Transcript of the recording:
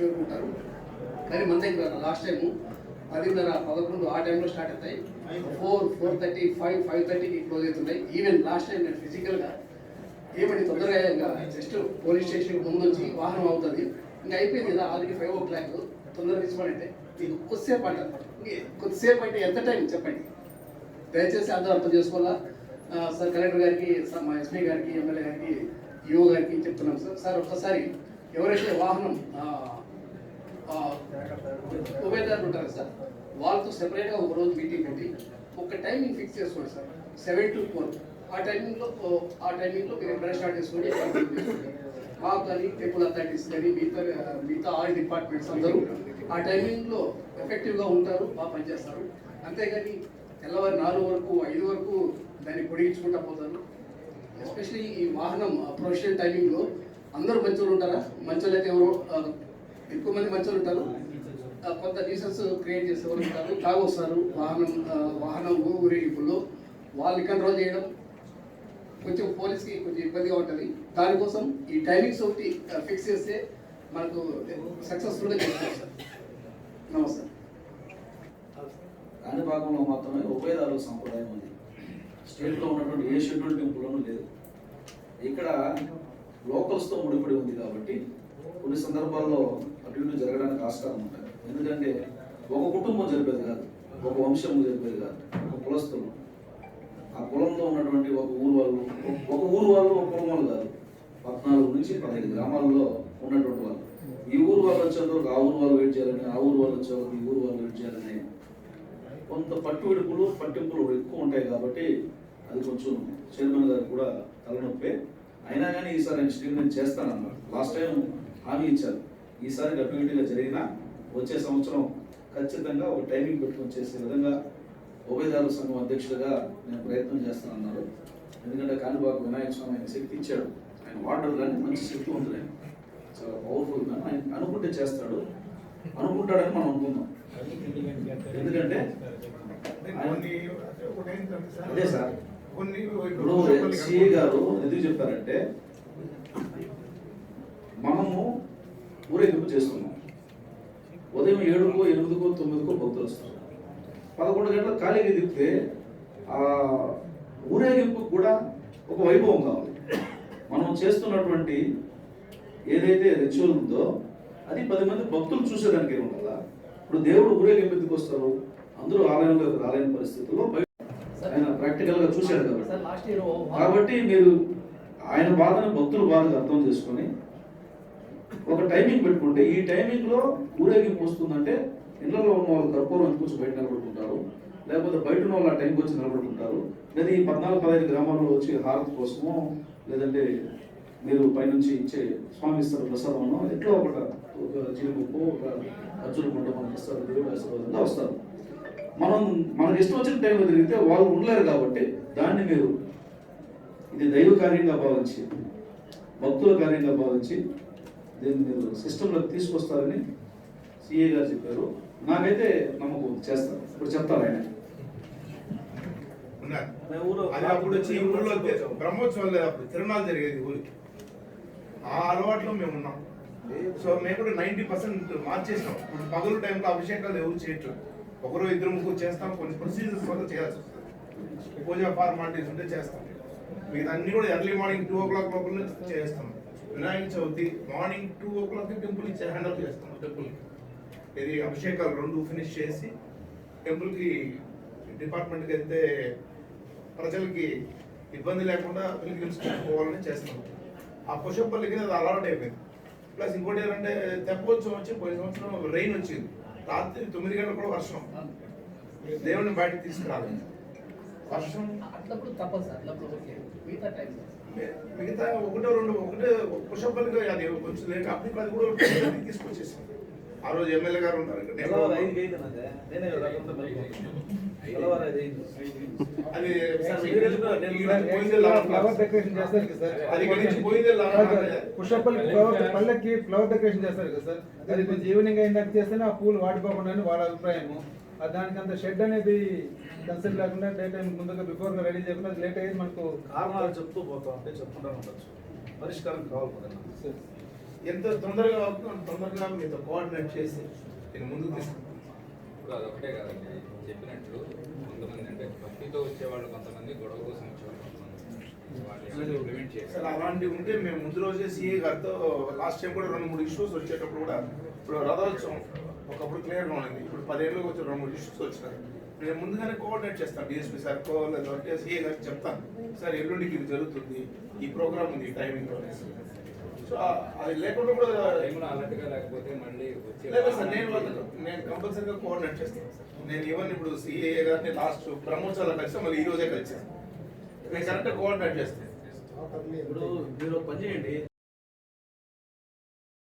చేరుకుంటారు కానీ మన దగ్గర లాస్ట్ టైము పదిన్నర పదకొండు ఆ టైంలో స్టార్ట్ అవుతాయి. Four four thirty five five థర్టీకి క్లోజ్ అవుతున్నాయి. ఈవెన్ లాస్ట్ టైం నేను ఫిజికల్గా ఏమని తొందరగా జస్ట్ పోలీస్ స్టేషన్ ముందు వచ్చి వాహనం అవుతుంది ఇంకా అయిపోయింది కదా ఆల్రెడీ ఫైవ్ ఓ క్లాక్ తొందరగా తీసుకోవాలంటే మీకు కొద్దిసేపు అంటారు కొద్దిసేపు అంటే ఎంత టైం చెప్పండి. దయచేసి అందరూ అర్థం చేసుకోవాలా? సార్ కలెక్టర్ గారికి సార్ మా ఎస్పీ గారికి ఎమ్మెల్యే గారికి ఈఓ గారికి చెప్తున్నాం సార్. సార్ ఒక్కసారి ఎవరైతే వాహనం ఉభయదారులు ఉంటారు సార్. వాళ్ళతో సెపరేట్గా ఒక రోజు మీటింగ్ పెట్టి ఒక టైమింగ్ ఫిక్స్ చేసుకోండి సార్. సెవెన్ టు ఫోర్ ఆ టైమింగ్లో ఆ టైమింగ్లో మీరు ఎక్కడ స్టార్ట్ చేసుకోండి. మాకు కానీ టెంపుల్ అథారిటీస్ కానీ మిగతా మిగతా ఆల్ డిపార్ట్మెంట్స్ అందరూ ఆ టైమింగ్లో ఎఫెక్టివ్గా ఉంటారు బాగా పనిచేస్తారు. అంతేగాని తెల్లవారి నాలుగు వరకు ఐదు వరకు దాన్ని పొడిగించుకుంటా పోతారు. ఎస్పెషలీ ఈ వాహనం ప్రొఫెషనల్ టైమింగ్లో అందరూ మంచోళ్ళు ఉంటారా? మంచోళ్ళు అయితే ఎవరు? ఎక్కువ మంది మంచోళ్ళు ఉంటారు. కొంత డీసెన్స్ క్రియేట్ చేసే వాళ్ళు ఉంటారు. తాగొస్తారు వాహనం వాహనం ఊరేగింపుల్లో వాళ్ళని కంట్రోల్ చేయడం కొంచెం పోలీస్కి కొంచెం ఇబ్బందిగా ఉంటుంది. దానికోసం ఈ టైమింగ్స్ ఒకటి ఫిక్స్ చేస్తే మనకు సక్సెస్ఫుల్గా చేస్తాం సార్. నమస్తే. కాణిపాకంలో మాత్రమే ఉభయదారుల సంప్రదాయం ఉంది. స్టేట్లో ఉన్నటువంటి ఏ షెడ్యూల్ టెంపుల్లోనూ లేదు. ఇక్కడ లోకల్స్తో ముడిపడి ఉంది కాబట్టి కొన్ని సందర్భాల్లో అటు ఇటు జరగడానికి ఆస్కారం ఉంటుంది. ఎందుకంటే ఒక కుటుంబం జరిపేది కాదు ఒక వంశం జరిపేది కాదు ఒక కులస్తులు ఆ కులంలో ఉన్నటువంటి ఒక ఊరు వాళ్ళు ఒక ఊరు వాళ్ళు ఒక కులం వాళ్ళు కాదు. పద్నాలుగు నుంచి పదహైదు గ్రామాల్లో ఉన్నటువంటి వాళ్ళు. ఈ ఊరు వాళ్ళు వచ్చేంత ఆ ఊరు వాళ్ళు వెయిట్ చేయాలని ఆ ఊరు వాళ్ళు వచ్చే ఈ ఊరు వాళ్ళు వెయిట్ చేయాలని కొంత పట్టు విడుపులు పట్టింపులు ఎక్కువ ఉంటాయి కాబట్టి అది కొంచెం చైర్మన్ గారు కూడా తలనొప్పే. అయినా కానీ ఈసారి ఆయన స్టేట్మెంట్ చేస్తానన్నారు. లాస్ట్ టైం హామీ ఇచ్చారు. ఈసారి డెఫినెట్గా జరిగినా వచ్చే సంవత్సరం ఖచ్చితంగా ఒక టైమింగ్ పెట్టుకొని చేసే విధంగా ఉభయదారుల సంఘం అధ్యక్షుడిగా నేను ప్రయత్నం చేస్తానన్నారు. ఎందుకంటే కాణిపాకు వినాయక స్వామి ఆయన శక్తి ఇచ్చాడు. ఆయన వాటర్ కానీ మంచి శక్తి ఉంటుంది ఆయన చాలా పవర్ఫుల్ మ్యాన్ ఆయన అనుకుంటే చేస్తాడు. అనుకుంటాడని మనం అనుకుందాం. ఎందుకంటే అదే సార్. ఇప్పుడు సిఏ గారు ఎందుకు చెప్పారంటే మనము ఊరేగింపు చేస్తున్నాం ఉదయం ఏడుకో ఎనిమిదికో తొమ్మిదికో భక్తులు వస్తారు. పదకొండు గంటల ఖాళీగా తిప్పితే ఆ ఊరేగింపు కూడా ఒక వైభవం కావాలి. మనం చేస్తున్నటువంటి ఏదైతే రిచువల్ ఉందో అది పది మంది భక్తులు చూసేదానికి ఉండాలా ఇప్పుడు దేవుడు ఊరేగింపు ఎందుకు వస్తారు? అందరూ ఆలయంలోకి రాలేని పరిస్థితుల్లో ఆయన ప్రాక్టికల్గా చూశాడు కాబట్టి. కాబట్టి మీరు ఆయన బాధను భక్తుల బాధగా అర్థం చేసుకొని ఒక టైమింగ్ పెట్టుకుంటే ఈ టైమింగ్లో ఊరేగింపు వస్తుందంటే ఇళ్ళలో ఉన్న వాళ్ళు కర్పూరం ఎందుకు బయట నిలబడుకుంటారు. లేకపోతే బయట ఉన్న వాళ్ళు ఆ టైంకి వచ్చి నిలబడుకుంటారు. లేదా ఈ పద్నాలుగు పదహైదు గ్రామాల్లో వచ్చి హారతి కోసమో లేదంటే మీరు పైనుంచి ఇచ్చే స్వామి ఇస్తారు ప్రసాదం ఎట్లా ఒక ఒక జీడిపప్పు ఒక అర్జున గుండ మనకి ఇస్తారు దేవుడు ఆశీర్వాదంగా వస్తారు. మనం మనకి ఇష్టం వచ్చిన టైంలో తిరిగితే వాళ్ళు ఉండలేరు కాబట్టి దాన్ని మీరు ఇది దైవ కార్యంగా భావించి భక్తుల కార్యంగా భావించి దీన్ని మీరు సిస్టంలోకి తీసుకొస్తారని సిఏ గారు చెప్పారు. నాకైతే నమ్మకం చేస్తారు ఇప్పుడు చెప్తారు ఆయన. అప్పుడు వచ్చి ఊళ్ళో బ్రహ్మోత్సవం లేదు అప్పుడు. తిరునాళ్ళు జరిగేది ఊరికి. ఆ అలవాట్లో మేము ఉన్నాం. సో మేము కూడా నైంటీ పర్సెంట్ మార్చేసినాం. ఇప్పుడు పగలు టైంలో అభిషేకాలు ఎవరు చేయొచ్చు ఒకరు ఇద్దరు ముగ్గురు చేస్తాం. కొన్ని ప్రొసీజర్స్ వల్ల చేయాల్సి వస్తుంది. పూజా ఫార్మాలిటీస్ ఉంటే చేస్తాం. మిగతా అన్ని కూడా early morning two o'clock లోపల చేస్తాం. Vinayaka Chavithi morning two o'clock temple ఇచ్చే హ్యాండిల్ చేస్తాం టెంపుల్కి ఇది అభిషేకాలు రెండు ఫినిష్ చేసి టెంపుల్కి డిపార్ట్మెంట్కి వెళ్తే ప్రజలకి ఇబ్బంది లేకుండా పిలిపించుకోవాలని చేస్తున్నాం ఆ పుష్పల్లికి అది అలవాటు అయిపోయింది. ప్లస్ ఇంకోటి ఏంటంటే తెప్పోత్సవం వచ్చి పోయిన సంవత్సరం రెయిన్ వచ్చింది. రాత్రి తొమ్మిది గంటలకు కూడా వర్షం. దేవుడిని బయటకు తీసుకురాలి వర్షం అట్లప్పుడు తప్పదు సార్ అట్లప్పుడు ఓకే. మిగతా టైం మిగతా ఒకటో రెండు ఒకటే పుష్పల్లిగా అది కొంచెం లేట్. అప్పుడు అది కూడా తీసుకొచ్చేసాం. ఆ రోజు ఎమ్మెల్యే గారు ఉన్నారు. అది లాభం. ఫ్లవర్. పుష్పల్లి ఫ్లవర్ పల్లెకి ఫ్లవర్ డెకరేషన్ చేస్తారు కదా సార్. అది కొంచెం ఈవినింగ్ అయినాక చేస్తేనే ఆ పూలు వాడిపోకుండా అని వాళ్ళ అభిప్రాయము ఆ దానికి అంత షెడ్ అనేది కన్సల్ట్ లేకుండా డే టైం ముందుగా బిఫోర్గా రెడీ చేయకుండా అది లేట్ అయ్యేది మనకు కారణాలు చెప్తూ పోతా ఉంటే చెప్పుకుంటూ ఉండొచ్చు. పరిష్కారం కావాలి కదా సార్. ఎంత తొందరగా అవుతుందో అంత తొందరగా మీతో కోఆర్డినేట్ చేసి నేను ముందుకు తీసుకుంటాను ఇప్పుడు అదొకటే కదండి. చెప్పినట్లు కొంతమంది అంటే భక్తితో వచ్చేవాళ్ళు కొంతమంది గొడవ కోసం వచ్చేవాళ్ళు. సార్ అలాంటివి ఉంటే మేము ముందు రోజే సీఏ గారితో లాస్ట్ టైం కూడా రెండు మూడు ఇష్యూస్ వచ్చేటప్పుడు కూడా ఇప్పుడు రథోత్సవం ఒకప్పుడు క్లియర్గా ఉన్నది. ఇప్పుడు పదేళ్ళకి వచ్చి రెండు మూడు ఇష్యూస్ వచ్చినాయి. నేను ముందుగానే కోఆర్డినేట్ చేస్తాను. డిఎస్పీ సార్కో లేదంటే సీఏ గారికి చెప్తాను. సార్ ఎల్లుండికి ఇది జరుగుతుంది. ఈ ప్రోగ్రామ్ ఉంది టైమింగ్ సో అది లేకుండా కూడా లేకపోతే మళ్ళీ లేదు సార్ నేను నేను కంపల్సరీగా కోఆర్డినేట్ చేస్తాను. సార్ నేను ఈవెన్ ఇప్పుడు సిఏ గారిని లాస్ట్ బ్రహ్మోత్సవాలు కలిసి మళ్ళీ ఈ రోజే కలిసాను కోఆర్డినేట్ చేస్తాను ఇప్పుడు మీరు పని చేయండి.